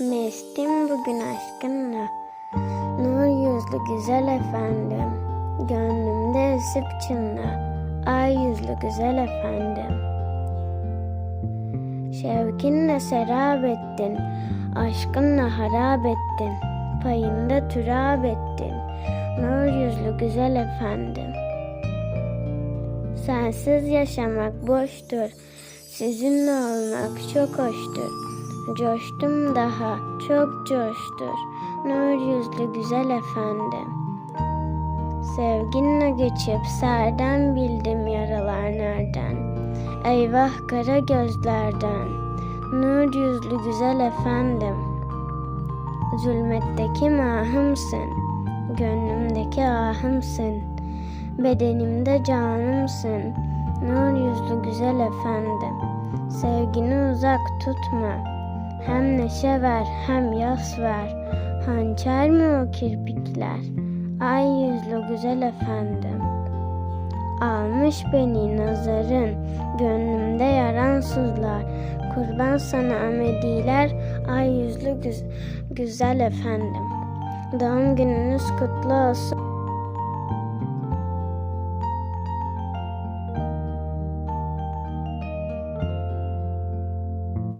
Mestim bugün aşkınla? Nur yüzlü güzel efendim. Gönlümde esip çınla. Ay yüzlü güzel efendim. Şevkinle serap ettin. Aşkınla harap ettin. Payında türab ettin. Nur yüzlü güzel efendim. Sensiz yaşamak boştur. Sizinle olmak çok hoştur Coştum daha, çok coştur. Nur yüzlü güzel efendim. Sevginle geçip serden bildim yaralar nereden. Eyvah kara gözlerden. Nur yüzlü güzel efendim. Zulmetteki mahımsın. Gönlümdeki ahımsın. Bedenimde canımsın. Nur yüzlü güzel efendim. Sevgini uzak tutma. Hem neşe ver hem yas ver. Hançer mi o kirpikler? Ay yüzlü güzel efendim. Almış beni nazarın, gönlümde yaran sızlar. Kurban sana amediler, ay yüzlü güz- güzel efendim. Doğum gününüz kutlu olsun.